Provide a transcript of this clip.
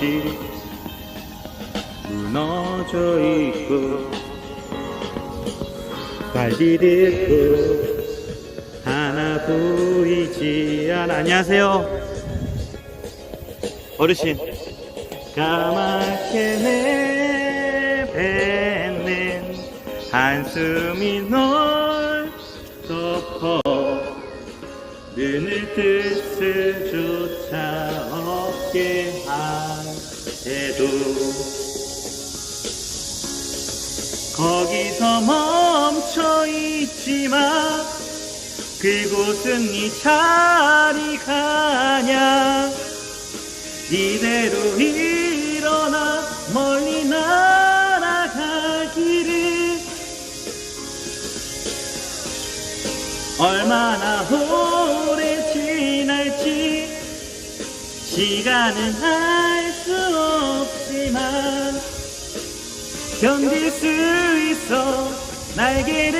빛이 무너져 있고 발 디딜고 하나 보이지 않아. 안녕하세요. 어르신. 까맣게 내뱉는 한숨이 널 덮어 눈을 뜻을 조차 없게 할때도 거기서 멈춰 있지 마 그곳은 네 자리가 아냐 이대로 일어나 멀리 날아가기를 얼마나 오 시간은 알 수 없지만 견딜 수 있어. 날개를